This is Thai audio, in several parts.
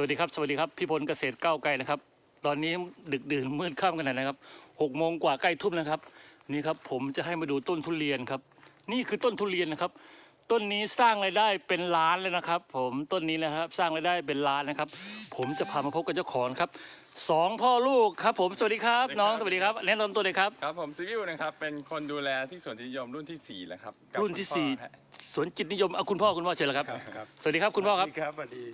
วัสดีครับ สวัสดีครับ พี่พลเกษตรก้าวไกลนะครับ ตอนนี้ดึกดื่นมืดค่ำกันนะครับหกโมงกว่าใกล้ทุ่มนะครับ นี่ครับผมจะให้มาดูต้นทุเรียนครับ นี่คือต้นทุเรียนนะครับ ต้นนี้สร้างรายได้เป็นล้านเลยนะครับ ผมต้นนี้นะครับสร้างรายได้เป็นล้านนะครับ ผมจะพามาพบกับเจ้าของครับสองพ่อลูกครับ ผมสวัสดีครับ น้องสวัสดีครับแนะนำตัวเลยครับ ครับผมซิวิวนะครับ เป็นคนดูแลที่สวนที่นิยมรุ่นที่4แล้วครับกับรุ่นที่คุณพ่อสี่ ฮะ สวนจิตนิยมเอาคุณพ่อคุณพ่อเชิญเลยครับ ครับสวัสดีครับคุณพ่อครับสวัสดีครับ สวัสดี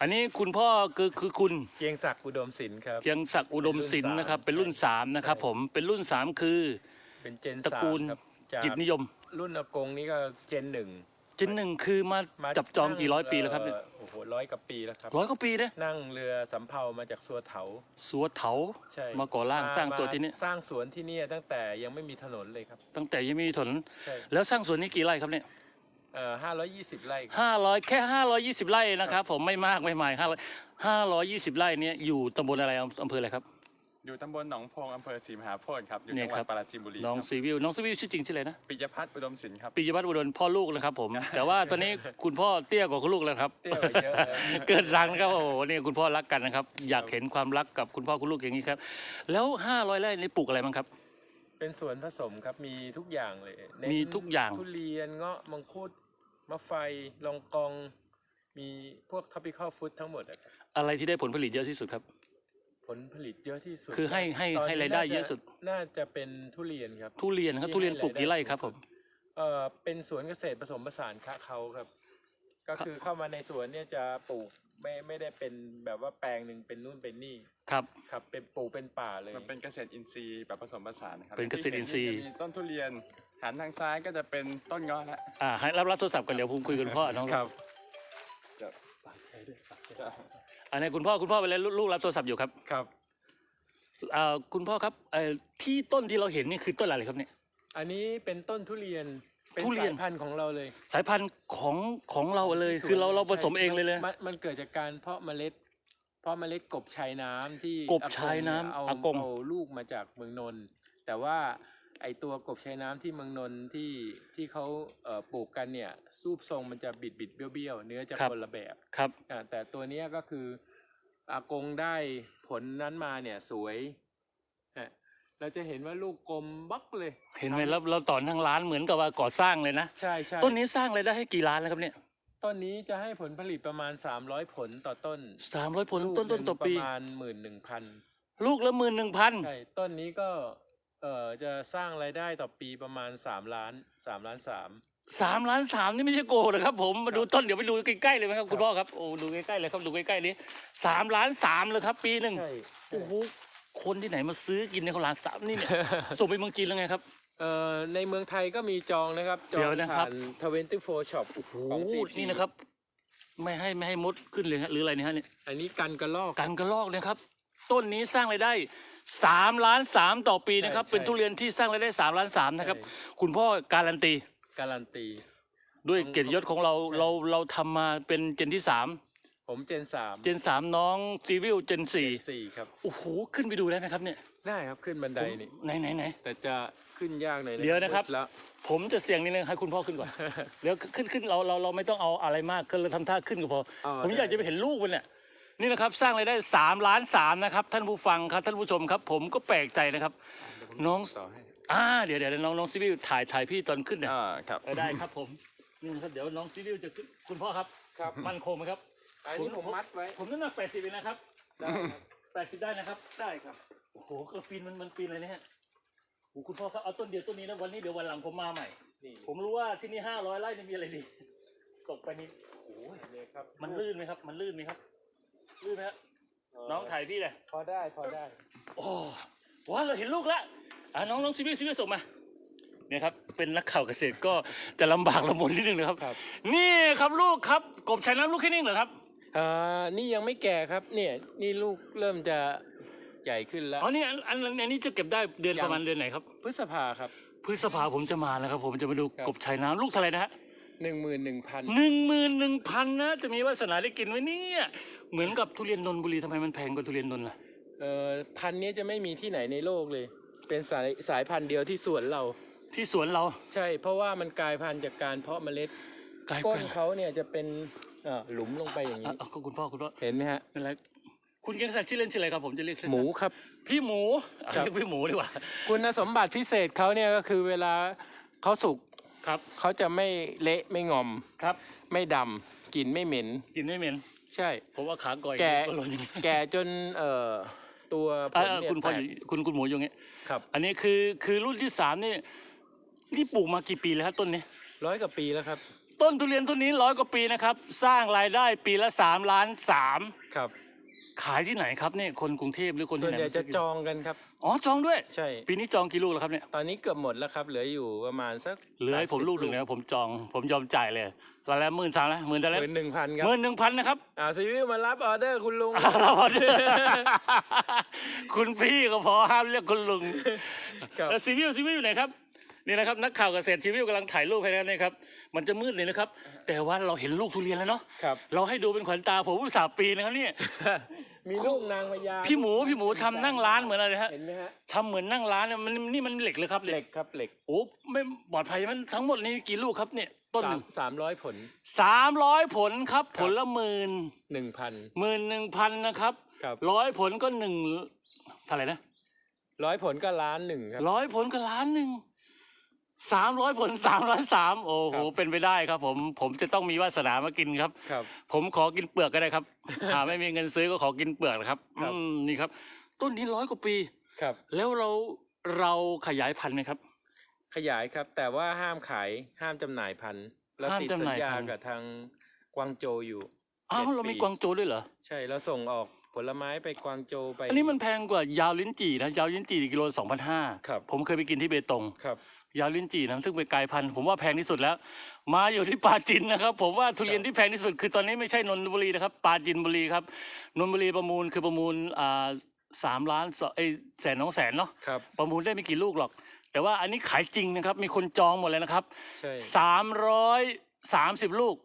อันนี้คุณพ่อคือคือคุณเกียงศักดิ์อุดมศิลป์ครับ เพียงศักดิ์อุดมศิลป์นะครับ เป็นรุ่นสามนะครับ ผมเป็นรุ่นสามคือ เป็นเจนตระกูลสามครับจากจิตนิยม รุ่นอากงนี่ก็เจนหนึ่งเจนหนึ่งคือมามาจับจองกี่ร้อยปีแล้วครับเนี่ยเอ่อโอ้โหร้อยกว่าปีแล้วครับ ร้อยกว่าปีนะนั่งเรือสำเภามาจากสัวเถา สัวเถา ใช่มาก่อร่างสร้างตัวที่นี่ สร้างสวนที่เนี่ยตั้งแต่ยังไม่มีถนนเลยครับ ตั้งแต่ยังไม่มีถนน ใช่ แล้วสร้างสวนนี้กี่ไร่ครับเนี่ย เอ่อห้าร้อยยี่สิบไร่ครับห้าร้อยแค่ห้าร้อยยี่สิบไร่นะครับผมไม่มากไม่หมายห้าร้อยห้าร้อยยี่สิบไร่เนี้อยู่ตำบลอะไรอำอำเภออะไรครับ อยู่ตำบลหนองโพงอำเภอศรีมหาโพธิ์ครับอยู่เนี่ยจังหวัครัดบ ปราจีนบุรีน้องครับซีวิวน้องซีวิวชื่อจริงชื่ออะไรนะปิยพัฒน์อุดมศิลป์ครับ ปิยวัฒน์อุดมพ่อลูกนะครับผม แต่ว่าตอนนี้คุณพ่อเตี้ยกว่าคุณลูกแล้วครับ เตี้ยกว่าเยอะเลย เกิดรังนะครับโอ้โหนี่คุณพ่อรักกันนะครับ อยากเห็นความรักกับคุณพ่อคุณลูกอย่างนี้ครับ แล้วห้าร้อยไร่นี่ปลูกอะไรบ้างครับ เป็นสวนผสมครับมีทุกอย่างเลยเน้นมีทุกอย่าง ทุเรียนเงาะมังคุด มะไฟลองกอง มีพวก tropical fruit ทั้งหมดอะครับอะไรที่ได้ผลผลิตเยอะที่สุดครับ ผลผลิตเยอะที่สุดคือให้ให้ตอนให้นี้รายได้น่จเยอะสุด น่าจะเป็นทุเรียนครับ ทุเรียนครับทุเรียนปลูกกี่ไร่ครับผม เออเป็นสวนเกษตรผสมผสานคะเขาครับ ก็คือเข้ามาในสวนเนี่ยจะปลูกไม่ไม่ได้เป็นแบบว่าแปลงหนึ่งเป็นนู่นเป็นนี่ครับ ครับ เป็นปลูกเป็นป่าเลย มันเป็นเกษตรอินทรีย์แบบผสมผสานครับเป็นเกษตรอินทรีย์ที่เห็จะมีต้นทุเรียน หันทางซ้ายก็จะเป็นต้นเงาะละอ่าให้รับรับโทรศัพท์กันเดี๋ยวผมคุยกับคุณพ่อน้องครับจะจะอันนี้คุณพ่อคุณพ่อไปแล้วลูกรับโทรศัพท์อยู่ครับครับอ่าคุณพ่อครับเอ่อที่ต้นที่เราเห็นนี่คือต้นอะไรครับเนี่ย อันนี้เป็นต้นทุเรียนเป็นทุเรียนสายพันธุ์ของเราเลยสายพันธุ์ของของเราเลยคือเราเราผสมเองเลยเลย มันมันเกิดจากการเพาะเมล็ด เพาะเมล็ดกบชายน้ำที่กบชายน้ำเอาอากง เอาลูกมาจากเมืองนนท์แต่ว่า ไอตัวกบชายน้ำที่เมืองนนท์ที่ที่เขาเอ่อปลูกกันเนี่ยรูปทรงมันจะบิดบิดๆเบี้ยวเบี้ยวๆเนื้อจะคนละแบบครับอ่าแต่ตัวเนี้ยก็คืออากงได้ผลนั้นมาเนี่ยสวยอะเราจะเห็นว่าลูกกลมบักเลย เห็นไหมแล้วเราต่อทั้งร้านเหมือนกับว่าก่อสร้างเลยนะใช่ใช่ต้นนี้สร้างรายได้ให้กี่ล้านแล้วครับเนี่ยต้นนี้จะให้ผลผลิตประมาณ 300 ผลต่อต้นสามร้อยผลต้นต้นต่อปีประมาณหมื่นหนึ่งพันลูกละหมื่นหนึ่งพันใช่ต้นนี้ก็ เอ่อจะสร้างรายได้ต่อปีประมาณ3ล้าน3ล้าน3สามล้านสามนี่ไม่ใช่โกหรอกครับผมมาดูต้นเดี๋ยวไปดูใกล้ๆเลยไหมครับคุณพ่อครับโอ้ดูใกล้ๆเลยครับดูใกล้ๆนี้สามล้านสามเลยครับ ปีหนึ่งใช่โอ้โหคนที่ไหนมาซื้อกินในเขาล้านสามนี่เนี่ย ส่งไปเมืองจีนแล้วไงครับ เอ่อในเมืองไทยก็มีจองนะครับ จอเดี๋งยวนะครับผ่าน24 shop โอ้โหของ CP นี่นะครับ ไม่ให้ไม่ให้มดขึ้นเลยฮะหรืออะไรเนี่ยฮะเนี่ย อันนี้กันกระลอก กันกระลอกนะครับ ต้นนี้สร้างรายได้ สามล้านสามต่อปีนะครับ ใช่เป็นทุเรียนที่สร้างรายได้สามล้านสามนะครับ ใช่ คุณพ่อการันตี การันตี ด้วยเกียรติยศของเราใช่ เราเราทำมาเป็นเจนที่สามผมเจน3เจนสามน้องซีวิลเจนสี่สี่ครับ โอ้โห ขึ้นไปดูได้นะครับเนี่ยได้ครับขึ้นบันไดนี่ ไหนไหนไหน แต่จะขึ้นยากหน่อยเดี๋ยวนะครับมืแล้ว ผมจะเสี่ยงนิดนึงให้คุณพ่อขึ้นก่อน เดี๋ยวขึ้นขึ้นเราเราเราไม่ต้องเอาอะไรมากก็เราทำท่าขึ้นก็พออ๋อผมอยากได้จะไปเห็นลูกมันเนี่ย นี่นะครับสร้างรายได้สามล้านสามนะครับท่านผู้ฟังครับท่านผู้ชมครับ ผมก็แปลกใจนะครับ น้องต่อให้อ่าเดี๋ยวเดี๋ยวน้องน้องซีวิลถ่ายถ่ายพี่ตอนขึ้นเนี่ยอ่าครับ เออได้ครับผมนี่นะครับเดี๋ยวน้องซีวิลจะขึ้นคุณพ่อครับครับ มั่นคงไหมครับ อันนี้ผมมัดไว้ผมน้ำหนักแปดสิบเองนะครับได้ครับแปดสิบได้นะครับ ได้ครับโอ้โหกระปีนมันมันปีนอะไรเนี่ยโอ้โหคุณพ่อครับเอาต้นเดียวต้นนี้นะวันนี้เดี๋ยววันหลังผมมาใหม่ นี่ผมรู้ว่าที่นี่ห้าร้อยไร่นี่มีอะไรดีตกไปนี่โอ้ยนี่ครับมันลื่นไหมครับ มันลื่นไหมครับ ลื่นไหมครับน้องถ่ายพี่เลยพอได้พอได้ โอ้ว้าเราเห็นลูกแล้วอ่าน้องน้องซีวิลซีวิลส่งมาเนี่ยครับเป็นนักข่าวเกษตรก็จะลำบากลำบนนิดนึงนะครับครับ นี่ครับลูกครับกบชายน้ำลูกแค่นี้เหรอครับอ่านี่ยังไม่แก่ครับเนี่ยนี่ลูกเริ่มจะใหญ่ขึ้นแล้วอ๋อนี่อันอันอันนี้จะเก็บได้เดือนยังประมาณเดือนไหนครับพฤษภาครับพฤษภาผมจะมาแล้วครับ ผมจะมาดูครับกบชายน้ำลูกเท่าไหร่นะฮะหนึ่งหมื่นหนึ่งพันหนึ่งหมื่นหนึ่งพันนะจะมีวาสนาได้กินไหมเนี่ย เหมือนกับทุเรียนนนทบุรีทำไมมันแพงกว่าทุเรียนนนท์ล่ะ เอ่อพันธุ์นี้จะไม่มีที่ไหนในโลกเลย เป็นสายสายพันธุ์เดียวที่สวนเรา ที่สวนเราใช่ เพราะว่ามันกลายพันธุ์จากการเพาะเมล็ดกลายก้เป็นนเขาเนี่ยจะเป็นเออหลุมลงไปอย่างอะนี้อะก็คุณพ่อคุณพ่อเห็นไหมฮะ นั่นแหละคุณเกียงศักดิ์ชื่อเล่นชื่ออะไรครับผมจะเรียกสั้นๆหมูครับ พี่หมูอะครับ เรียกพี่หมูดีกว่าคุณสมบัติพิเศษเขาเนี่ยก็คือเวลาเขาสุกครับเขาจะไม่เละไม่งอม ครับ ไม่ดำกลิ่นไม่เหม็น กินไม่เหม็น ใช่ ผมว่าขาก่อยแกะก็หล่นอย่างนี้แก่จนเอ่อตัวผอะลอะเนี่ยคุณพ่อแตอกยู่คุณคุณหมูอยู่อย่างงี้ครับอันนี้คือคือรุ่นที่สามนี่นี่ปลูกมากี่ปีแล้วครับต้นนี้ ร้อยกว่าปีแล้วครับต้นทุเรียนต้นนี้ร้อยกว่าปีนะครับ สร้างรายได้ปีละสามล้านสามครับ ขายที่ไหนครับเนี่ยคนกรุงเทพหรือคนส่วที่นไหนใหญ่จะจองกันครับ อ๋อจองด้วย ใช่ ปีนี้จองกี่ลูกแล้วครับเนี่ยตอนนี้เกือบหมดแล้วครับ เหลืออยู่ประมาณสักเหลือให้ผม80ลูกหนึ่งนะครับผมจองผมยอมจ่ายเลย ตอนแรกหมื่นสามแล้วหมื่นแต่หแล้วมื่นหนึ่งพันครับหมื่นหนึ่งพันนะครับอ่าซีวิวมารับออเดอร์คุณลุงเราออเดอร์คุณพี่ก็พอห้ามเรียกคุณลุงครับแล้วซีวิวซีวิวอยู่ไหนครับนี่นะครับนักข่าวเกษตรซีวิวกำลังถ่ายรูปให้นะครับนี่ครับ มันจะมืดเลยนะครับ แต่ว่าเราเห็นลูกทุเรียนแล้วเนาะครับเราให้ดูเป็นขวัญตาผมอุตส่าห์ปีนะครับเนี่ยมีลูกนางพญาพี่หมูพี่หมูทำนั่งร้านเหมือนอะไรฮะเห็นไหมฮะทำเหมือนนั่งร้านเนี่ยมันนี่มันเหล็กเลยครับเหล็กครับเหล็กโอ้ไม่ปลอดภัยมันทั้งหมดนี้กี่ลูกครับเนี่ย ต้นหสานึ่มงสามร้อยผลสามร้อยผลครับครับ ผลละหมื่นหนึ่งพันหมื่นหนึ่งพันนะครับครับร้อยผลก็หนึ่งเท่าไหร่นะร้อยผลก็ล้านหนึ่งครับร้อยผลก็ล้านหนึ่งสามร้อยผลสามล้านสามโอ้โหครับเป็นไปได้ครับ ผมผมจะต้องมีวาสนามากินครับครับ ผมขอกินเปลือกก็ได้ครับหาไม่มีเงินซื้อก็ขอกินเปลือกนะครับครับอืมนี่ครับ ต้นนี้ร้อยกว่าปีครับ แล้วเราเราขยายพันธุ์ไหมครับ ขยายครับ แต่ว่าห้ามขายห้ามจำหน่ายพันธุ์แล้วห้ามติดจำหสัญน่ายญาพันธุ์ กับทางกวางโจวอยู่อ้าวเจ็ดเรามีปีกวางโจวด้วยเหรอ ใช่แล้วส่งออกผลไม้ไปกวางโจวไป อันนี้มันแพงกว่ายาวลิ้นจี่นะยาวลิ้นจี่กิโลสองพันห้าครับ ผมเคยไปกินที่เบตง ครับ ยาวลิ้นจี่นะซึ่งเป็นกลายพันธุ์ผมว่าแพงที่สุดแล้ว มาอยู่ที่ปราจินนะครับ ผมว่าทุเรียนที่แพงที่สุด คือตอนนี้ไม่ใช่นนทบุรีนะครับปราจินบุรีครับนนทบุรีประมูลคือประมูลอ่าสามล้านสองเอ้ยแสนน้องแสนเนาะครับ ประมูลได้ไม่กี่ลูกหรอก แต่ว่าอันนี้ขายจริงนะครับ มีคนจองหมดเลยนะครับใช่สามร้อยสามสิบลูก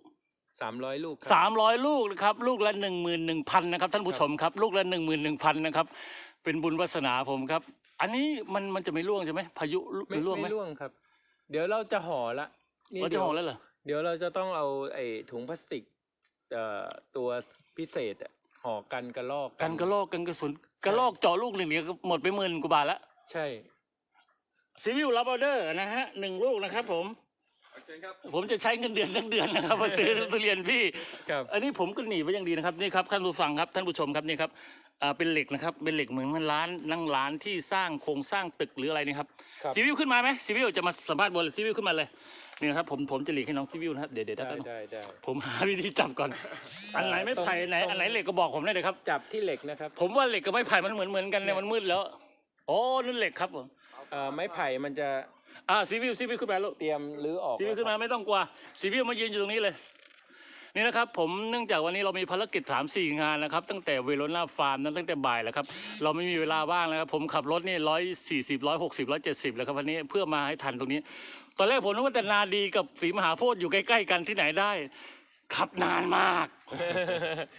สามร้อยลูกครับ สามร้อยลูกนะครับ ลูกละหนึ่งหมื่นหนึ่งพันนะครับ ท่านผู้ชมครับ ลูกละหนึ่งหมื่นหนึ่งพันนะครับ เป็นบุญวาสนาผมครับ อันนี้มันมันจะไม่ร่วงใช่ไหมพายุไม่ร่วงไหมไม่ร่วงครับ เดี๋ยวเราจะห่อละนี่เราจะห่อแล้วเหรอ เดี๋ยวเราจะต้องเอาไอ้ถุงพลาสติกเอ่อตัวพิเศษอะห่อกันกระลอกกันกระลอกกันกระสุนกระลอกเจาะลูกหนึ่งเนี่ยก็หมดไปหมื่นกว่าบาทละ ใช่ ซีวิวรับออเดอร์นะฮะหนึ่งลูกนะครับ ผมโอเคครับผมจะใช้เงินเดือนทั้งเดือนนะครับมาซื้อทุเรียนพี่ ครับ อันนี้ผมก็หนีไว้อย่างดีนะครับนี่ครับท่านผู้ฟังครับท่านผู้ชมครับนี่ครับอ่าเป็นเหล็กนะครับเป็นเหล็กเหมือนมันร้านนั่งร้านที่สร้างโครงสร้างตึกหรืออะไรนี่ครับครับซีวิวขึ้นมาไหมซีวิวจะมาสัมภาษณ์บนซีวิวขึ้นมาเลยนี่นะครับผมผมจะหลีกให้น้องซีวิวนะครับเดี๋ยวเดี๋ยวได้แป๊บนึงได้ได้ผมหาวิธีจับก่อน อันไหนไม่ไผ่ไหนต้องอันไหนเหล็กก็บอกผมได้เลยครับ จับที่เหล็กนะครับ ผมว่าเหล็กกับไม้ไผ่มันเหมือนเหมือนกันเลยมันมืดแล้ว โอ้นั่นเหล็กครับผม เอ่อไม้ไผ่มันจะอ่าซีวิวซีวิวขึ้นมาลูกเตรียมรื้อออกซีวิวขึ้นมาแล้วครับไม่ต้องกลัวซีวิวมายืนอยู่ตรงนี้เลย นี่นะครับผมเนื่องจากวันนี้เรามีภารกิจ3ามสี่งานนะครับ ตั้งแต่เวโรนาฟาร์มนั้นตั้งแต่บ่ายแล้วครับ เราไม่มีเวลาว่างแล้วครับผมขับรถนี่ร้อยสี่สิบร้อยหกสิบร้อยเจ็ดสิบแล้วครับวันนี้เพื่อมาให้ทันตรงนี้ ตอนแรกผมนึกว่าแต่นาดีกับศรีมหาโพธิ์อยู่ใกล้ๆกันที่ไหนได้ขับนานมาก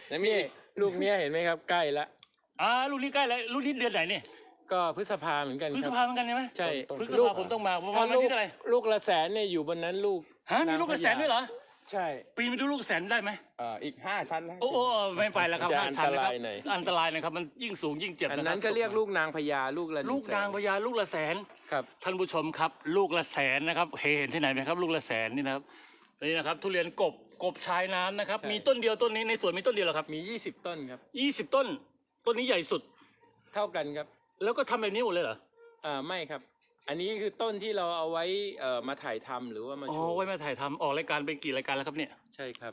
แล้วนี่ลูกเนี้ยเห็นไหมครับใกล้ละอ่าลูกนี้ใกล้แล้วลูกนี้เดือนไหนเนี่ย ก็พฤษภาเหมือนกันพฤคษรับภาเหมือนกันใช่ไหมใช่พฤษลูภากผมต้องมาประมาถ้าณวันลูกที่เท่าไหร่ลูกละแสนเนี่ยอยู่บนนั้นลูกฮะมีลูกกระแสนด้วยเหรอใช่ ปีนไปดูลูกแสนได้ไหมเอ่ออีกห้าชั้นนะโอ้โอ้ไม่ไปแล้วครับจะห้าชั้นนะครับอันตรายหน่อย อันตรายนะครับมันยิ่งสูงยิ่งเจ็บอันนะครับนั้นก็เรียกลูกนางพญาลูกละหลูกแสนางพญาลูกละแสน ครับ ท่านผู้ชมครับ ลูกละแสนนะครับเห็นที่ไหนไหมครับ ลูกละแสนนี่นะครับนี่นะครับ ทุเรียนกบกบชายน้ำนะครับ ใช่ มีต้นเดียวต้นนี้ในสวนมีต้นเดียวเหรอครับมี 20 ต้นครับยี่สิบต้น ต้นนี้ใหญ่สุด เท่ากันครับ แล้วก็ทำแบบนี้หมดเลยเหรอ อ่าไม่ครับ อันนี้คือต้นที่เราเอาไว้เอ่อมาถ่ายทำหรือว่ามาอ๋อโชว์ไว้มาถ่ายทำออกรายการเป็นกี่รายการแล้วครับเนี่ย ใช่ครับ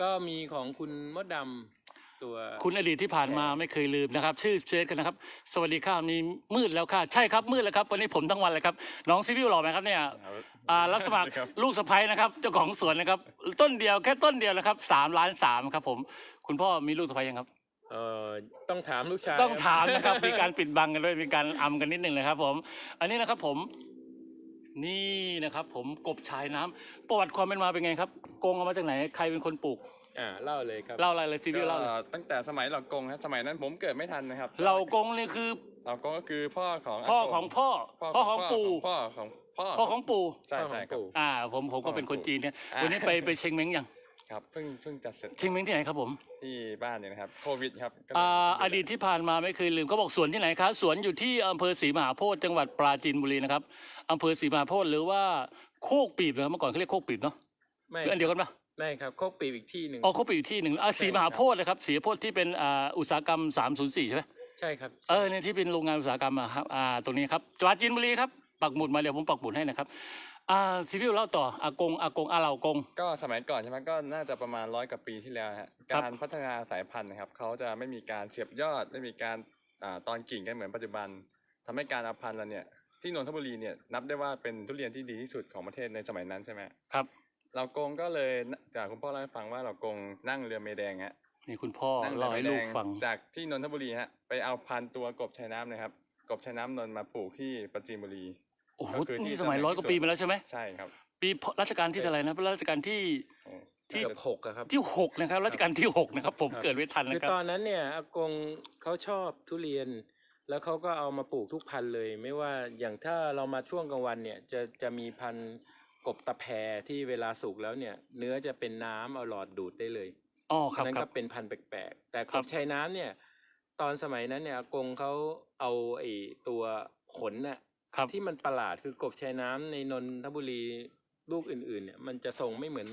ก็มีของคุณมดดำตัวคุณอดีตที่ผ่านมาไม่เคยลืมนะครับ ชื่อเชฟกันนะครับ สวัสดีค่ะมีมืดแล้วค่ะ ใช่ครับมืดแล้วครับ วันนี้ผมทั้งวันเลยครับ น้องซิวิวหล่อไหมครับเนี่ยอ่ารับสมัครลูกสะใภ้นะครับ เจ้าของสวนนะครับ ต้นเดียวแค่ต้นเดียวนะครับสามล้านสามครับผม คุณพ่อมีลูกสะใภ้ยังครับ เอ่อต้องถามลูกชายต้องครับถามนะครับ มีการปิดบังกันด้วยมีการอำกันนิดหนึ่งนะครับ ผม อันนี้นะครับ ผมนี่นะครับ ผมกบชายน้ำประวัติความเป็นมาเป็นไงครับโกงเอามาจากไหนใครเป็นคนปลูกอ่าเล่าเลยครับเล่าอะไรเลยซีวิวเล่าเลยก็ตั้งแต่สมัยเหล่ากงครับสมัยนั้นผมเกิดไม่ทันนะครับเรากงนี่คือเหล่ากงก็คือพ่อของพ่อากของพ่อพ่อของปู่พ่อของพ่อพ่อของปู่ใช่ใช่ครับอ่า ผมผมก็เป็นคนจีนเนี่ยวันนี้ไปไปเชงเม้งยัง ครับเพิ่งเพิ่งจัดเสร็จเชียงเม้งที่ไหนครับผมที่บ้านเนี่ยนะครับโควิดครับก็เลยอ่าอดีตที่ผ่านมาไม่เคยลืมเขาบอกสวนที่ไหนครับสวนอยู่ที่อำเภอศรีมหาโพธิ์จังหวัดปราจีนบุรีนะครับอำเภอศรีมหาโพธิ์หรือว่าโคกปีบนะครับเมื่อก่อนเขาเรียกโคกปีบเนาะไม่หรืออันเดียวกันปะไม่ครับโคกปีบอีกที่หนึ่งอ๋อโคกปีบอีกที่หนึ่งอ่าศรีมหาโพธิ์นะครับศรีมหาโพธิ์ที่เป็นอ่าอุตสาหกรรม 304ใช่ไหมใช่ครับเออเนี่ยที่เป็นโรงงานอุตสาหกรรมอะครับอ่าตรงนี้ครับปราจีนบุรีครับปักหมุดมาเดี๋ยวผมปักหมุดให้นะครับ อ่าซีวิลเล่าต่ออากงอากงอาเหล่ากง ก็สมัยก่อนใช่ไหมก็น่าจะประมาณร้อยกว่าปีที่แล้วฮะครับ การพัฒนาสายพันธุ์นะครับเขาจะไม่มีการเสียบยอดไม่มีการอ่าตอนกิ่งกันเหมือนปัจจุบันทำให้การเอาพันธุ์เราเนี่ยที่นนทบุรีเนี่ยนับได้ว่าเป็นทุเรียนที่ดีที่สุดของประเทศในสมัยนั้นใช่ไหมครับเรากงก็เลยจากคุณพ่อเล่าให้ฟังว่าเรากงนั่งเรือเมแดงฮะนี่คุณพ่อนั่งเล่าให้ลูกฟัง จากที่นนทบุรีฮะไปเอาพันธุ์ตัวกบชายน้ำนะครับ กบชายน้ำนนท์มาปลูกที่ปราจีนบุรี โอ้โหก็คือที่นี่สมัยสมัยร้อยกว่าที่สุดปีมาแล้วใช่ไหมใช่ครับ ปีพรัชกาลที่เท่าไหร่นะรัชกาลที่โอ้ที่ เกือบหกอะครับที่หกนะครับรัชกาลที่หกนะครับ ผมครับเกิดไม่ทันคือนะครับ ตอนนั้นเนี่ยอากงเขาชอบทุเรียน แล้วเขาก็เอามาปลูกทุกพันธุ์เลย ไม่ว่าอย่างถ้าเรามาช่วงกลางวันเนี่ยจะจะมีพันธุ์กบตะแพรที่เวลาสุกแล้วเนี่ย เนื้อจะเป็นน้ำเอาหลอดดูดได้เลยอ๋อครับนั่นครัก็บ เป็นพันธุ์แปลกๆแต่คกรับบ ชายน้ำเนี่ย ตอนสมัยนั้นเนี่ยอากงเขาเอาไอ้ตัวขนน่ะ ครับ ที่มันประหลาดคือกบชายน้ำในนนทบุรีลูกอื่น ๆ เนี่ย มันจะทรงไม่เหมือน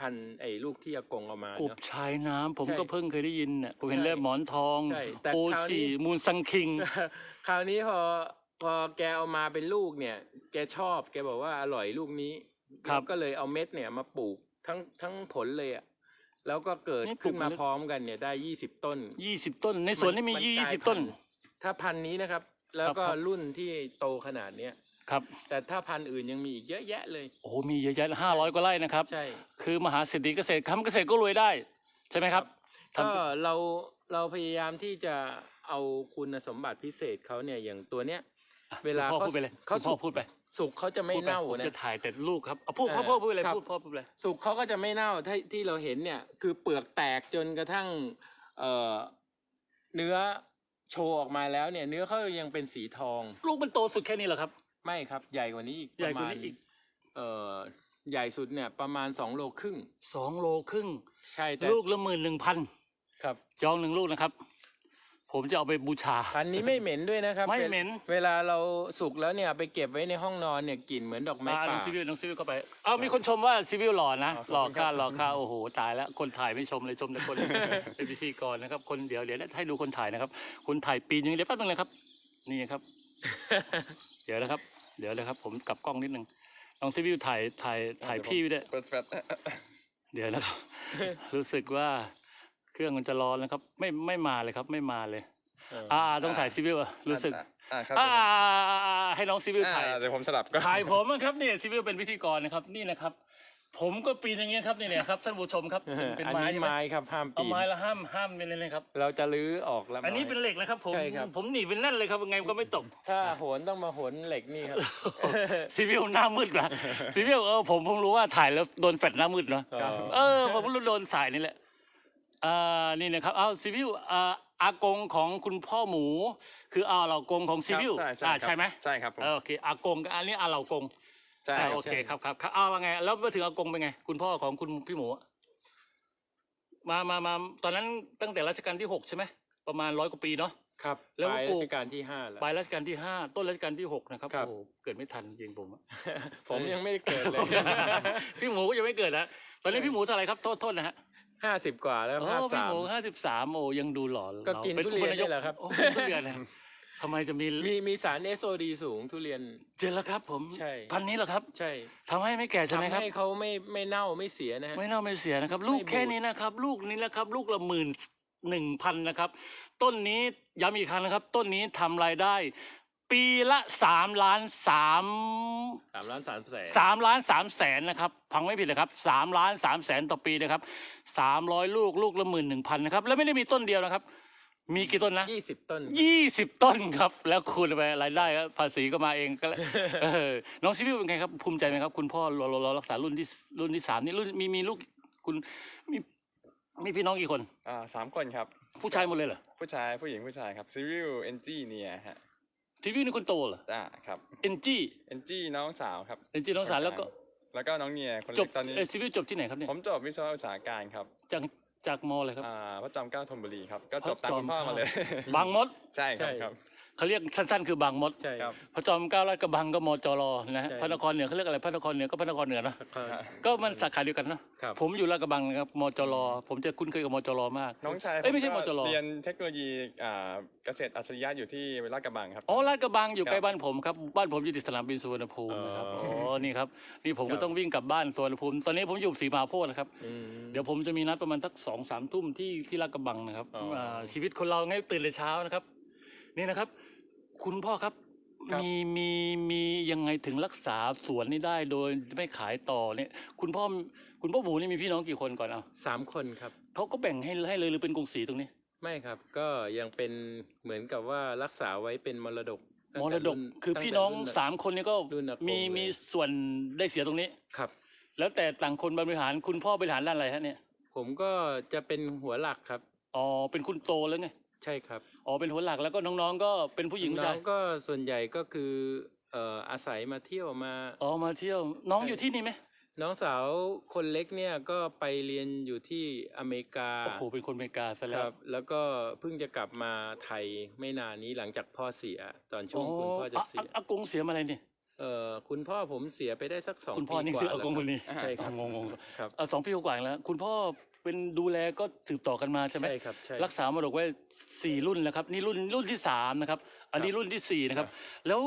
พันธุ์ไอ้ลูกที่อากงเอามากบเนาะ ชายน้ำผมใช่ก็เพิ่งเคยได้ยินเนี่ยผมเห็นใช่เลือดหมอนทองใช่แต่โอคราวนี้ชีมูลซังคิง คราวนี้พอพอแกเอามาเป็นลูกเนี่ย แกชอบ แกบอกว่าอร่อยลูกนี้ครับ แล้วก็เลยเอาเม็ดเนี่ยมาปลูกทั้งทั้งผลเลยอะแล้วก็เกิดนี่ปลูกขึ้นมาเมล็ดพร้อมกันเนี่ยได้ยี่สิบต้น ยี่สิบต้น ในสวนนี่มีนกยี่ลาสิบพัต้นธุ์ถ้าพันธุ์นี้นะครับ แล้วก็ครับ รุ่นที่โตขนาดเนี้ยครับแต่ถ้าพันธุ์อื่นยังมีอีกเยอะแยะเลย โอ้โหมีเยอะแยะห้าร้อยกว่าไร่นะครับ ใช่ คือมหาเศรษฐีเกษตรทำเกษตรก็รวยได้ ใช่ไหมครับก็ทำเราเราพยายามที่จะเอาคุณสมบัติพิเศษเขาเนี่ยอย่างตัวเนี้ยเวลาคุณพ่อเขาพูดไปเลยเขาคุณพ่อสุกพูดไปสุกเขาจะไม่พูดปเน่าผมนะ จะถ่ายแต่ลูกครับเอาพูดเออพ่อพ่อพูดไปเลยครับ พูดพ่อพูดไปเลย สุกเขาก็จะไม่เน่าที่ที่เราเห็นเนี่ย คือเปลือกแตกจนกระทั่งเอ่อเนื้อ โชว์ออกมาแล้วเนี่ย เนื้อเขายังเป็นสีทอง ลูกมันโตสุดแค่นี้เหรอครับ ไม่ครับใหญ่กว่านี้อีกใหญ่กว่าประมณนี้อีก เอ่อใหญ่สุดเนี่ยประมาณสองโลครึ่งสองโลครึ่ง ใช่แต่ลูกละหมื่นหนึ่งพันครับ จองหนึ่งลูกนะครับ ผมจะเอาไปบูชาพันธุ์นี้ไม่เหม็นด้วยนะครับไม่เหม็น เวลาเราสุกแล้วเนี่ยไปเก็บไว้ในห้องนอนเนี่ยกลิ่นเหมือนดอกไม้อ่าน้ป่า องซิวิลน้องซิวิลก็ไป เอามีคนชมว่าซิวิลหล่อนะ อ๋อขอบคุณหล่อค่าครับ หล่อค่าโอ้โห ตายแล้ว คนถ่ายไม่ชมเลยชมแต่คน เป็นพิธีกรนะครับ คนเดี๋ยวเดี๋ยวให้ดูคนถ่ายนะครับ คนถ่ายปีนึงเดี๋ยวแป๊บนึงเลยครับ นี่ครับ เดี๋ยวนะครับ เดี๋ยวเลยครับ ผมกลับกล้องนิดนึงน้องซิวิลถ่ายถ่ายถ่ายพี่ไว้ด้วย เปิดแฟลช เดี๋ยวนะครับ รู้สึกว่า เครื่องมันจะร้อนนะครับ ไม่ไม่มาเลยครับ ไม่มาเลยเอออ่าต้องถ่ายซิวิลอะรู้สึก อ่าครับอ่าให้น้องซิวิลถ่ายอ่าเดี๋ยวผมสลับก็ถ่ายผมนะครับเนี่ยซิวิลเป็นพิธีกรนะครับนี่นะครับ ผมก็ปีนอย่างเงี้ยครับนี่เนี่ยครับท่านผู้ชมครับเป็นอันไม้นี้ใช่ไหมไม้ครับห้ามเอาปีนไม้ละห้ามห้ามเป็นเลยนะครับ เราจะลื้อออกแล้วอันนี้ไม้เป็นเหล็กนะครับผมใช่ครับผมหนีเป็นแน่นเลยครับยังไงก็ไม่ตก ถ้าโหนต้องมาโหนเหล็กนี่ครับซิวิลหน้ามืดกว่าซิวิลเออผมเพิ่งรู้ว่าถ่ายแล้วโดนแฟลชหน้ามืดเนาะครับเออผมเพิ่งรู้โดนสายนี่แหละ อ่านี่นะครับเอาซิวิลอ่าอากงของคุณพ่อหมู คืออาเหล่ากงของซิวิลใช่ใช่อ่าครับใช่ไหมใช่ครับผม เออโอเคอากงกับอันนี้อาเหล่ากงใช่ใช่รับโอเคครับครับครับเอาว่าไง แล้วมาถึงอากงเป็นไง คุณพ่อของคุณพี่หมูอะมามามาตอนนั้นตั้งแต่รัชกาลที่หกใช่ไหมประมาณร้อยกว่าปีเนาะ ครับแล้วปลายปลูรักชกาลที่ห้าแล้ว ปลายรัชกาลที่ห้าต้นรัชกาลที่หกนะครับครับ โอ้โหเกิดไม่ทันจริงผมอะ ผมยังไม่ได้เกิดเลย พี่หมูก็ยังไม่เกิดนะตอนนี้ใช่พี่หมูเท่าไหร่ครับโทษโทษนะฮะ ห้าสิบกว่าแล้วโอ้ห้าพี่สามหมูห้าสิบสามโอ้ยังดูหล่อก็กินป็ทุเรียนอุปานี่แหละครับ โอ้กินทุเรียนนะทำไมจะมีมีมีสารเอสโอดีสูงทุเรียน เจอแล้วครับ ผมใช่ พันธุ์นี้เหรอครับใช่ทำให้ไม่แก่ใช่ไหมทำครับ ให้เขาไม่ไม่เน่าไม่เสียนะฮะ ไม่เน่าไม่เสียนะครับ ลูกไม่บูด แค่นี้นะครับ ลูกนี้นะครับ ลูกละหมื่นหนึ่งพันนะครับ ต้นนี้ย้ำอีกครั้งนะครับ ต้นนี้ทำรายได้ ปีละสามล้านสามสามล้านสามแสนสามล้านสามแสนนะครับฟังไม่ผิดเลยครับสามล้านสามแสนต่อปีนะครับสามร้อยลูกลูกละหมื่นหนึ่งพันนะครับ แล้วไม่ได้มีต้นเดียวนะครับ มีกี่ต้นนะยี่สิบต้นยี่สิบต้นครับ แล้วคูณไปรายได้ครับภาษีก็มาเองก็แล้วเออน้องซิวิวเป็นไงครับภูมิใจไหมครับ คุณพ่อเราเราเรารักษารุ่นที่รุ่นที่สามนี่รุ่นมีมีลูกคุณมีมีพี่น้องกี่คนอ่าสามคนครับ ผู้ชายหมดเลยเหรอผู้ชายผู้หญิงผู้ชายครับซิวิลเอนจีเนียฮะ ซิวิวนี่คนโตเหรออ่าครับเอ็นจี้เอนจีน้องสาวครับเอ็นจี้น้องสาวแล้วก็ แล้วก็น้องเนียคนจเล็บกตอนนี้ เอซิวิลจบที่ไหนครับเนี่ยผมจบวิศวะอุตสาหการครับจากจากมอเลยครับ อ่าพระจอมเกล้าธนบุรีครับ ก็พระจบตามคุณพ่อจอมเกล้ามมาเลย บางมด ใช่ครับใช่ครับ เขาเรียกสั้นๆ คือบางมดใช่ครับ พระจอมเกล้าราชกระบังก็มจรนะฮะใช่ พระนครเหนือเขาเรียกอะไรพระนครเหนือก็พระนครเหนือเนอะครับ ก็มันสาขาเดียวกันเนอะครับ ผมอยู่ลาดกระบังนะครับมจรผมจะคุ้นเคยกับมจรมาก น้องชายเอ้ยไม่ใช่ผมมจรก็เรียนเทคโนโลยีอ่าเกษตรอัจฉริยะอยู่ที่ลาดกระบังครับ อ๋อลาดกระบังอยู่ครับใกล้บ้านผมครับบ้านผมอยู่ติดสนามบินสุวรรณภูมินะครับอ๋อ๋ออนี่ครับนี่ผมครัก็บต้องวิ่งกลับบ้านสุวรรณภูมิ ตอนนี้ผมอยู่สีมหาโพธิ์นะครับ อืม เดี๋ยวผมจะมีนัดประมาณสักสองสามทุ่มที่ที่ลาดกระบังนะครับอ๋ออ่าชีวิตคนเราไงตื่นแต่เช้านะครับ นี่นะครับ คุณพ่อครับ ครับ มีมีมียังไงถึงรักษาสวนนี้ได้โดยไม่ขายต่อเนี่ย คุณพ่อคุณพ่อหมูนี่มีพี่น้องกี่คนก่อนเอาสามคนครับ เขาก็แบ่งให้ให้เลยหรือเป็นกรุงศรีตรงนี้ ไม่ครับก็ยังเป็นเหมือนกับว่ารักษาไว้เป็นมรดกตั้งมแต่รดกนคือตั้พี่แต่น้องรุ่ สามคนนี้ก็รุ่นอากงมีเลย มีส่วนได้เสียตรงนี้ ครับ แล้วแต่ต่างคนบริหารคุณพ่อบริหารด้านอะไรฮะเนี่ยผมก็จะเป็นหัวหลักครับ อ๋อเป็นคุณโตแล้วไง ใช่ครับอ๋อเป็นหัวหลักแล้วก็น้องๆ ก็เป็นผู้หญิงผู้น้อชายงก็ส่วนใหญ่ก็คือเอ่ออาศัยมาเที่ยวมา อ๋อมาเที่ยวน้องใช่อยู่ที่นี่ไหมน้องสาวคนเล็กเนี่ยก็ไปเรียนอยู่ที่อเมริกาโอ้โหเป็นคนอเมริกาซะคแล้ว รับแล้วก็เพิ่งจะกลับมาไทยไม่นานนี้หลังจากพ่อเสีย ตอนช่วงคุณพ่อจะเสีย อากงเสียมาอะไรเนี่ย เอ่อคุณพ่อผมเสียไปได้สักสองคุณพ่อปีนี่กว่าคือแล้วอากงคนนี้ใช่ครับงงงครับๆเอาสองปีกว่าแล้ว คุณพ่อเป็นดูแลก็สืบต่อกันมาใช่ไหมใช่ครับใช่ รักษามรดกไว้สี่รุ่นแล้วครับ นี่รุ่นรุ่นที่สามนะครับ อันนี้รุ่นที่สี่นะครับ แล้ว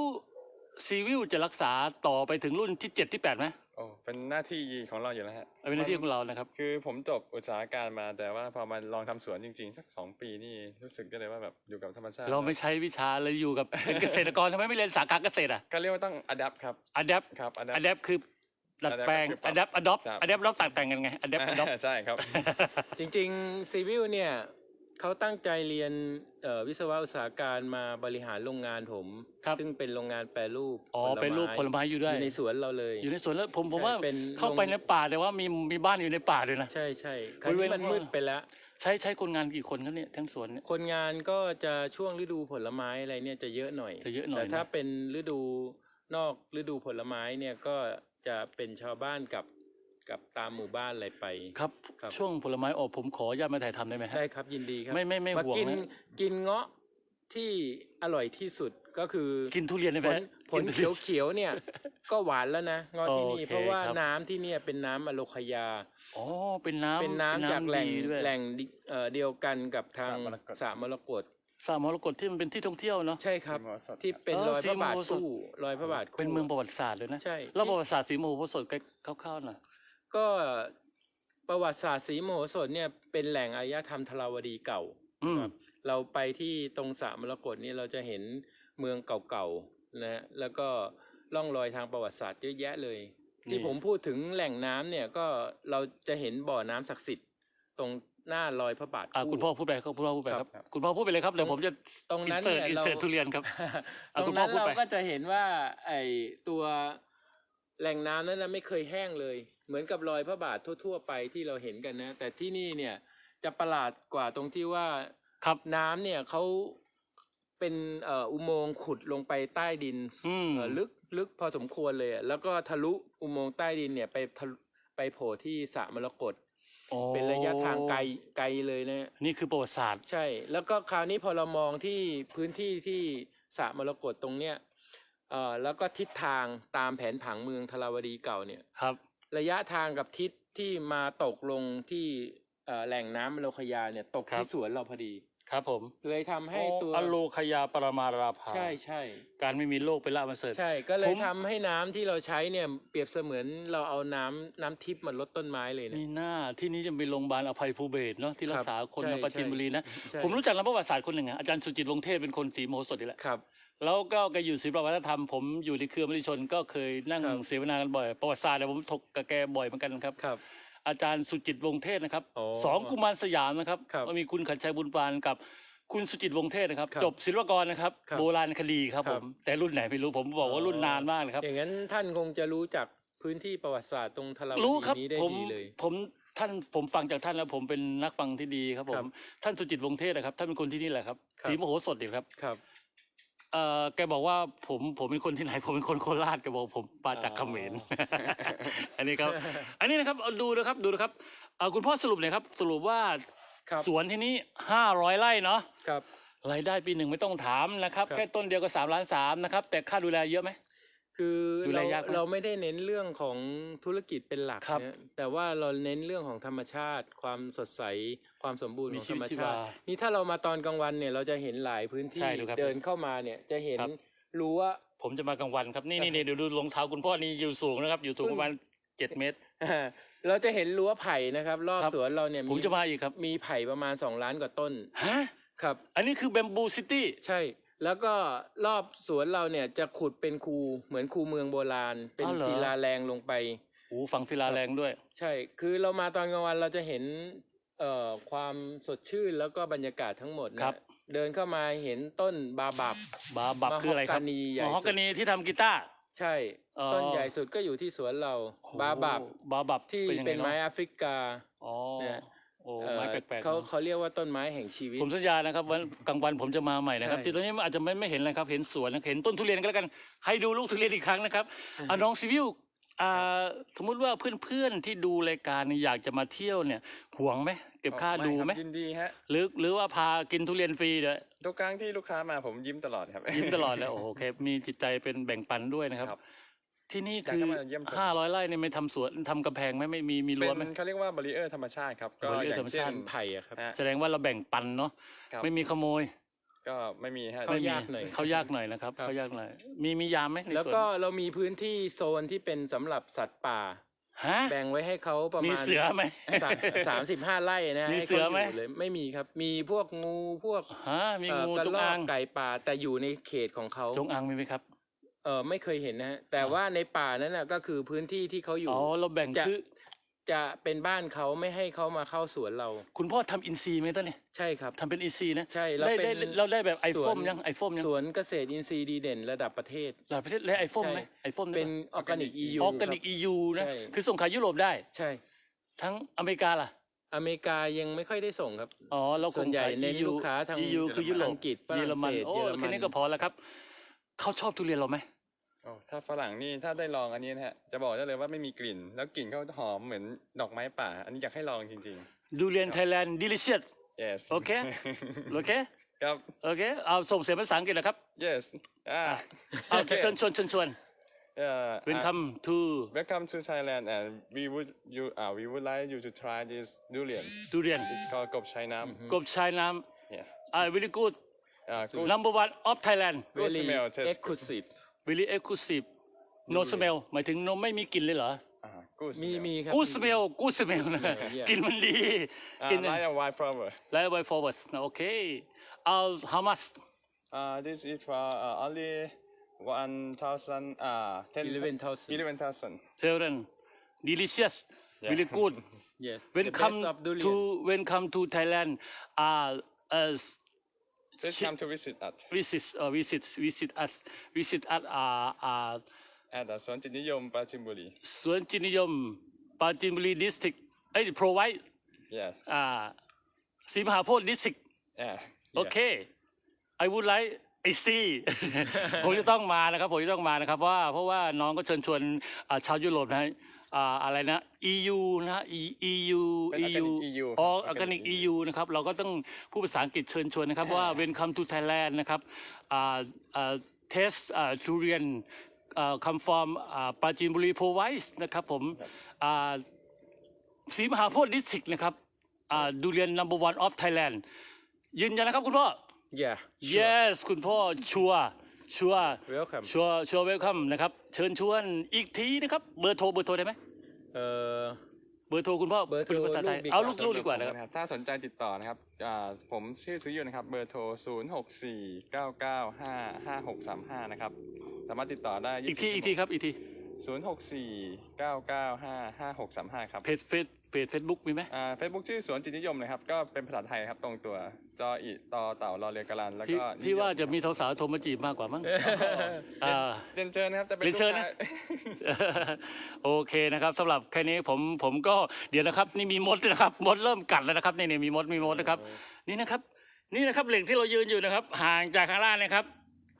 ซีวิลจะรักษาต่อไปถึงรุ่นที่เจ็ดที่แปดไหม โอ้เป็นหน้าที่ของเราอยู่แล้วฮะเอาเป็นหน้าที่ของเรานะครับ คือผมจบอุตสาหการมาแต่ว่าพอมาลองทำสวนจริงๆ สักสองปีนี่รู้สึกได้เลยว่าแบบอยู่กับธรรมชาติ เราไม่ใช้วิชาเลยอยู่กับเป็นเกษตรกรทำไมไม่เรียนสาขาเกษตรอะก็เรียกว่าต้องอัด p t ครับ adapt ครับอัด p t adapt คือดัดแปลง Adapt คือปรับ adapt adopt ครับ adapt แล้วตัดแต่งกันไง adapt adopt ใช่ครับ จริงๆซีวิลเนี่ย เขาตั้งใจเรียนเอ่อวิศวะอุตสาหการมาบริหารโรงงานผมครับซึ่งเป็นโรงงานแปรรูปอ๋อผลไม้เป็นรูปผลไม้อยู่ด้วยอยู่ในสวนเราเลย อยู่ในสวนแล้วผมผมใช่ว่าเป็นเข้าไปโรงในป่าแต่ว่ามีมีบ้านอยู่ในป่าด้วยนะใช่ใช่คบราวริเวนี้ณมันมืดไปแล้วใช้ใช้คนงานกี่คนครับเนี่ยทั้งสวนเนี่ยคนงานก็จะช่วงฤดูผลไม้อะไรเนี่ยจะเยอะหน่อยจะเยอะหน่อยแต่ถ้านะเป็นฤดูนอกฤดูผลไม้เนี่ยก็จะเป็นชาวบ้านกับ กับตามหมู่บ้านอะไรไป ครับ ครับ ช่วงผลไม้ออกผมขออนุญาตมาถ่ายทำได้ไหมฮะ ได้ครับยินดีครับไม่ไม่ไม่มาห่วงกินนะ กินเงาะที่อร่อยที่สุดก็คือกินทุเรียนได้ไหผมลฮะผลกินทุเขีรียวเขียวๆเนี่ย ก็หวานแล้วนะเงาะที่นี่โอเคเพราะว่าครับ น้ำที่เนี่ยเป็นน้ำอโลคายา อ๋อเป็นน้ำเป็นน้ำจากแหล่งดีด้วยแหล่งดิเอ่อเดียวกันกับทางสระมรกต สระมรกตสระมรกตที่มันเป็นที่ท่องเที่ยวเนาะ ใช่ครับ สีมโหสถที่เป็นเออรอยพระบาทสีมโหสถคู่รอยพระบาทคู่ เป็นเมืองประวัติศาสตร์เลยนะใช่แล้วประวัติศาสตร์สีโมโหโพธิ์สดใกล้คร่าวๆหน่อย ก็ประวัติศาสตร์ศรีโมโหสถเนี่ยเป็นแหล่งอารยธรรมทราวดีเก่าอืมครับเราไปที่ตรงสระมรกตนี่เราจะเห็นเมืองเก่าๆนะแล้วก็ล่องรอยทางประวัติศาสตร์เยอะแยะเลย ที่ผมพูดถึงแหล่งน้ำเนี่ยก็เราจะเห็นบ่อน้ำศักดิ์สิทธิ์ตรงหน้ารอยพระบาทอ่าคู่คุณพ่อพูดไปครับคุณพ่อพูดไปครับครับ คุณพ่อพูดไปเลยครับเดี๋ยวผมจะตรงนั้นอิเสิร์ตเนี่ยอินเราเสิร์ตทุเรียนครับอะตรคุณงพ่อนั้นพูดเราไปก็จะเห็นว่าไอตัวแหล่งน้ำนั้นนะไม่เคยแห้งเลย เหมือนกับรอยพระบาททั่ว ๆ ไปที่เราเห็นกันนะ แต่ที่นี่เนี่ยจะประหลาดกว่าตรงที่ว่าครับน้ำเนี่ยเขาเป็นเอ่ออุโมงค์ขุดลงไปใต้ดินอืมเอ่อลึกลึกพอสมควรเลยอะแล้วก็ทะลุอุโมงค์ใต้ดินเนี่ยไปทะลุไปโผล่ที่สระมรกตอ๋อเป็นระยะทางไกลไกลเลยนะนี่คือประวัติศาสตร์ ใช่ แล้วก็คราวนี้พอเรามองที่พื้นที่ที่สระมรกตตรงเนี้ยเอ่อแล้วก็ทิศทางตามแผนผังเมืองทราวดีเก่าเนี่ยครับ ระยะทางกับทิศที่มาตกลงที่เอ่อแหล่งน้ำโลคยาเนี่ยตกครับที่สวนเราพอดี ครับผมเลยทำให้ตัวอโลคยาปรมาราภาใช่ใช่ การไม่มีโรคเป็นลาบมันเสริฐ ใช่ก็เลผยม ทำให้น้ำที่เราใช้เนี่ยเปรียบเสมือนเราเอาน้ำน้ำทิพย์มาลดต้นไม้เลยนะ มีหน้าที่นี้จะเป็นโรงพยาบาลอภัยภูเบศรเนาะที่รักษาคนใช่ในปราจีนบุรีนะ ใช่ ผมรู้จักนักประวัติศาสตร์คนหนึ่งอะอาจารย์สุจิตวงศ์เทพเป็นคนศรีโมโหสถนี่แหละ ครับ แล้วก็แกอยู่ศิลปวัฒนธรรมผมอยู่ในเครือมติชนก็เคยนั่งครับ เสวนากันบ่อยประวัติศาสตร์เนี่ยผมถกกับแกบ่อยเหมือนกันครับ ครับ อาจารย์สุจิตวงศ์เทศนะครับอ๋อสองกุมารสยามนะครับครับก็มีคุณขันชัยบุญปานกับคุณสุจิตวงศ์เทศนะครับ ครับจบศิลปากรนะครับ ครับโบราณคดีครับคผรับ มแต่รุ่นไหนไม่รู้ผมบอกว่ารุ่นนานมากเลยครับ อย่างนั้นท่านคงจะรู้จักพื้นที่ประวัติศาสตร์ตรงทราวรู้ดีครับนี้ได้ผมดีเลย ผมท่านผมฟังจากท่านแล้วผมเป็นนักฟังที่ดีครับผครัมบท่านสุจิตวงศ์เทศนะครับ ท่านเป็นคนที่นี่แหละครับครับศรีโมโหสถนี่ครับ ครับ เอ่อแกบอกว่าผมผมเป็นคนที่ไหน ผมเป็นคนโคราชแกบอกผมมาจากเขมร อันนี้ครับ อันนี้นะครับเอาดูนะครับดูนะครับเอ่อคุณพ่อสรุปหน่อยครับสรุปว่าครับสวนที่นี้ห้าร้อยไร่เนาะครับ รายได้ปีหนึ่งไม่ต้องถามนะครับครับ แค่ต้นเดียวก็สามล้านสามนะครับแต่ค่าดูแลเยอะไหม คือดูแลเรายากไหมเราไม่ได้เน้นเรื่องของธุรกิจเป็นหลักครับนะแต่ว่าเราเน้นเรื่องของธรรมชาติ ความสดใส ความสมบูรณ์มีของชีธรวิตรมชีชาติวานี่ถ้าเรามาตอนกลางวันเนี่ยเราจะเห็นหลายพื้นที่ใช่ดูครับเดินเข้ามาเนี่ยจะเห็นครับรั้วผมจะมากลางวันครับนี่นี่นี่ดูดูรองเท้าคุณพ่อนี่อยู่สูงนะครับ อยู่สูงประมาณเจ็ดเมตรเราจะเห็นรั้วไผ่นะครับ รอบครับสวนเราเนี่ยผมจะมาอีกครับมีไผ่ประมาณ2ล้านกว่าต้นฮะครับ อันนี้คือแบมบูซิตี้ใช่ แล้วก็รอบสวนเราเนี่ยจะขุดเป็นคูเหมือนคูเมืองโบราณ เป็นศิลาแรงลงไป โอ้ฝังศิลาแรงด้วย ใช่ คือเรามาตอนกลางวันเราจะเห็นเอ่อความสดชื่นแล้วก็บรรยากาศทั้งหมดนะครับ เดินเข้ามาเห็นต้นบาบับ บาบับคืออะไรครับมฮอกกานีใหญ่มอฮอกกานีที่ทำกีตาร์ ใช่ อ๋อ ต้นใหญ่สุดก็อยู่ที่สวนเรา บาบับโอ้บาบับที่ยังงเป็นไม้อะแอฟริกา อ๋อ เนี่ย โอ้เอ่อไม้แปลกๆเขาเนอะเขาเรียกว่าต้นไม้แห่งชีวิต ผมสัญญานะครับวันกลางวันผมจะมาใหม่นะครับ ใช่ ทีตอนนี้อาจจะไม่ไม่เห็นเลยครับ เห็นสวนนะเห็นต้นทุเรียนก็แล้วกัน ให้ดูลูกทุเรียนอีกครั้งนะครับอะน้องซิวิวอ่าสมมุติว่าเพื่อนๆที่ดูรายการเนี่ยอยากจะมาเที่ยวเนี่ยห่วงไหมเก็บค่าดูไหมครับยินดีฮะ หรือหรือว่าพากินทุเรียนฟรีเด้อทุกครั้งที่ลูกค้ามาผมยิ้มตลอดครับ ยิ้มตลอดแล้วโอ้โหโอเคมีจิตใจเป็นแบ่งปันด้วยนะครับ ครับ ที่นี่อยากคือเข้ามาเยี่ยมชม ห้าร้อยไร่เนี่ยไม่ทำสวนทำกำแพงไหมไม่มีมีเป็รั้วไหมนเขาเรียกว่าบริเออร์ธรรมชาติครับ ก็ barrier อย่าธรรมงเช่ชาติ นไผ่อะครับฮะแสดงว่าเราแบ่งปันเนาะครับ ไม่มีขโมยก็ไม่มีฮะเขาไม่มียากหน่อย เขายากหน่อยนะครับครับ เขายากหน่อย มีมียามไหมในแล้วสนก็เรามีพื้นที่โซนที่เป็นสำหรับสัตว์ป่า ฮะแบ่งไว้ให้เขาประมีมาณเสือไหม สามสามสิบห้าไร่นะมีให้ขาเสือไหม ยู่เลยไม่มีครับ มีพวกงูพวกฮะมีเอ่องูกระจงรออากงไก่ป่าแต่อยู่ในเขตของเขา จงอางมีไหมครับ เออไม่เคยเห็นนะฮะแต่อ่าว่าในป่านั้นนะก็คือพื้นที่ที่เขาอยู่ อ๋อเราแบ่งจะ คือจะเป็นบ้านเขาไม่ให้เขามาเข้าสวนเรา คุณพ่อทำอินซีย์ไหมต้นเนี่ยใช่ครับ ทำเป็นอินซีย์นะใช่แล้วได้เป็ได้น เราได้แบบไอโฟมสวนยังไอโฟมยังสวนเกษตรอินทรีย์ดีเด่นระดับประเทศ หลายประเทศเลยไอโฟมไหมใช่ ไอโฟมเป็นออร์แกนิก EU ออร์แกนิกครับอียูนะใช่ คือส่งขายยุโรปได้ ใช่ ทั้งอเมริกาล่ะอเมริกายังไม่ค่อยได้ส่งครับ อ๋อเราคส่วนใหญ่ขาย เน้น EU ลูกค้าทาง EU คือยุโรปอังกฤษฝรั่งเยอรมันเศสโอ้เยอรมัน แค่นี้ก็พอแล้วครับเขาชอบทุเรียนเราไหม โอ้ถ้าฝรั่งนี่ถ้าได้ลองอันนี้นะฮะ จะบอกได้เลยว่าไม่มีกลิ่น แล้วกลิ่นเขาหอมเหมือนดอกไม้ป่า อันนี้อยากให้ลองจริง ดูเรียนไทยแลนด์ดิลิเชียสๆ yes โอเค โอเค ครับ โอเค เอาส่งเสียงภาษาอังกฤษนะครับ yes อ่าเอาเชิญชวนชวนชวน Uh, welcome to welcome to Thailand and we would you uh, we would like you to try this durian ทุเรียน it's called gop chai nam กบชายน้ yeah ำ ah very good uh, good number one of Thailand Good very smell, taste good. exclusive very exclusive no smell หมายถึง no ไม่มีกลิ่นเลยเหรอ uh, good มี smell. มีครับ good smell good smell นะ yeah. กลิ่นมันดี uh, กลิ่น like a white flower ไลท์ไวฟอร์เวิร์สโอเค เอา how much uh, this is for uh, only one thousand uh ten 11,000 eleven thousand children delicious very good yes when the come best of durian to when come to Thailand uh, uh please Shit. come to visit us visit uh, visit visit us visit us uh, uh, at uh, สวนจิตนิยมปราจินบุรี สวนจินนิยมปราจีนบุรี district เอ้ย provide yes อ่าศรีมหาโพธิ์ district yeah โอเค I would like I see ผมจะต้องมานะครับผมจะต้องมานะครับเพราะว่าเพราะว่าน้องก็เชิญชวนอ่าชาวยุโรปนะฮะ อ่าอะไรนะ EU นะฮะ E- EU เป็น EU Organic EU อ๋อครับ Organic Organic EU นะครับเราก็ต้องพูดภาษาอังกฤษเชิญชวนนะครับว่า Welcome to Thailand นะครับอ่าอ่า test อ่า durian อ่า come from อ่าปราจีนบุรี provides นะครับผมอ่าศรีมหาโพธิ์ดิสติกนะครับอ่าดูเรียน number one of Thailand ยืนยันนะครับคุณพ่อ yeah sure. yes คุณพ่อชัวร์ ชัวร์ welcome ชัวร์ชัวร์เวลคัมนะครับ เชิญชวนอีกทีนะครับ เบอร์โทรเบอร์โทรได้ไหมเอ่อเบอร์โทรคุณพ่อเบอร์โทรป็นภาษาไทยลูกดีกว่าเอาลูกลูกดีกว่านะครับ ถ้าสนใจติดต่อนะครับอ่าผมชื่อซื้ออยู่นะครับ เบอร์โทร 0 6 4 9 9 5 5 6 3 5 นะครับ สามารถติดต่อได้ อีกทีอีกทีครับอีกที 0 6 4 9 9 5 5 6 3 5ครับเพจเฟซเพจเฟซบุ๊กมีไหมเฟซบุ๊กชื่อสวนจิตนิยมนะครับ ก็เป็นภาษาไทยครับตรงตัวจออีต่อเต่ารอเรือกระลันแล้วพี่ก็พี่ว่าจะนิยมีสาวๆโทรมาจีบมากกว่ามั้งอ่า เรียนเชิญนะครับจะเป็นเรียนเชิญนะ ลูกค้า โอเคนะครับสำหรับแค่นี้ผมผมก็เดี๋ยวนะครับ นี่มีมดนะครับมดเริ่มกัดแล้วนะครับนี่นี่มีมดมีมดนะครับ นี่นะครับ นี่นะครับเหล็กที่เรายืนอยู่นะครับ ห่างจากข้างล่างนะครับ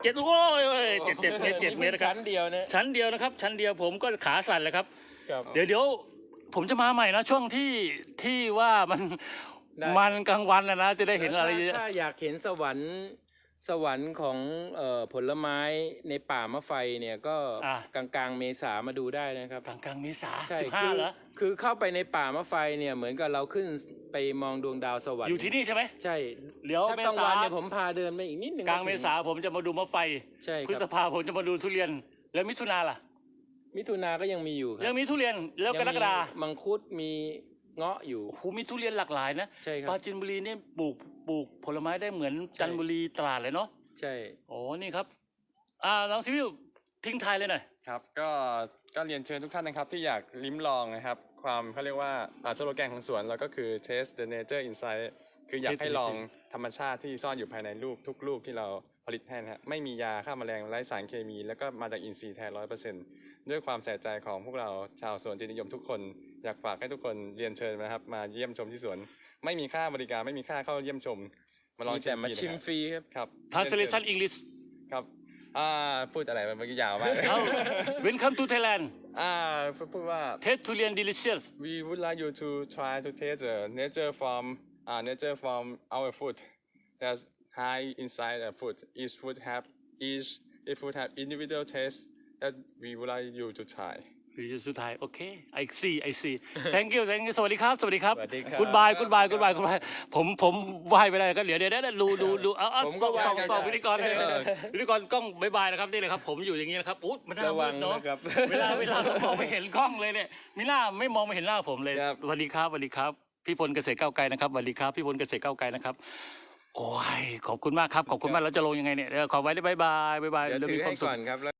เจ็ดโอ้ยโอ้ยเจ็ดเจ็ดเมตรเจ็ดเมตรนะครับ ชั้นเดียวนะชั้นเดียวนะครับ ชั้นเดียวผมก็ขาสั่นเลยครับ ครับ เดี๋ยวเดี๋ยวผมจะมาใหม่นะช่วงที่ที่ว่ามันได้ มันกลางวันนะนะจะได้เห็นอะไรเยอะ ถ้าถ้าอยากเห็นสวรรค์ สวรรค์ของเอ่อผลไม้ในป่ามะไฟเนี่ยก็กลางกลางๆเมษามาดูได้นะครับ กลางกลางเมษาใช่สิบห้าคือเหรอคือเข้าไปในป่ามะไฟเนี่ยเหมือนกับเราขึ้นไปมองดวงดาวสวรรค์อยู่ที่นี่ใช่ไหม ใช่เดี๋ยวถ้าเมกลางษา วันเนี่ยผมพาเดินไปอีกนิดนึงกลางเมษาผมจะมาดูมะไฟ ใช่พฤคษรับภาผมจะมาดูทุเรียน แล้วมิถุนาล่ะ มิถุนาก็ยังมีอยู่ครับยังมีทุเรียนแล้วกรกฎายังมีมังคุดมีเงาะอยู่ โอ้โหมีทุเรียนหลากหลายนะใช่คปรัราบจินบุรีนี่ปลูก ปลูกผลไม้ได้เหมือนจันทบุรีตราดเลยเนาะใช่โอ้นี่ครับอ่าน้องซิวิลทิ้งทายเลยหน่อยครับก็ก็เรียนเชิญทุกท่านนะครับที่อยากลิ้มลองนะครับ ความเขาเรียกว่าอ่าสโลแกนของสวนเราก็คือ taste the nature inside คืออยาก Taste the ให้ลอง nature ธรรมชาติที่ซ่อนอยู่ภายในลูกทุกลูกที่เราผลิตให้นะฮะไม่มียาฆ่าแมลงไร้สารเคมี แล้วก็มาจากอินทรีย์แท้ร้อยเปอร์เซ็นต์ด้วยความใส่ใจของพวกเราชาวสวนจิตนิยมทุกคน อยากฝากให้ทุกคนเรียนเชิญนะครับ มาเยี่ยมชมที่สวน ไม่มีค่าบริการไม่มีค่าเข้าเยี่ยมชม มาลองมีชิแต่มมาฟรีชิมนะฟรีครับ ครับ translation English ครับอ่าพูดอะไรไปเมื่อกี้ยาวมากเอา welcome to Thailand อ่าพูดว่า taste ทุเรียน delicious we would like you to try to taste the nature from uh, nature from our food. There's high inside the food. Each food have each each food have individual taste that we would like you to try. อยู่สุดท้ายโอเค I see I see thank you thank you สวัสดีครับ สวัสดีครับสวัสดีครับ goodbye goodbye goodbye goodbye ผมผมไหวไปได้ก็เดี๋ยวเดี๋ยวเดี๋ยวดูดูดูเอาเอาผมส่ก็องไหว้ส่องกันส่องได้พิธีกรเออ พิธีกรกล้องบายบายนะครับนี่เลยครับ ผมอยู่อย่างนี้นะครับอุ๊ยมันน่าระวัมืงดเนาะนะครับ เวลาเวลาเรามองไม่เห็นกล้องเลยเนี่ยไม่น่าไม่มองไม่เห็นหน้าผมเลยครับ สวัสดีครับสวัสดีครับพี่พลเกษตรก้าวไกลนะครับสวัสดีครับพี่พลเกษตรก้าวไกลนะครับโอ้ยขอบคุณมากครับขอบคุณมากแล้วจะลงยังไงเนี่ยเดี๋ยวขอไว้ได้บายบายบายบายเดี๋ยวเดี๋ยวถืมีอควาให้มสุข ก่อนครับ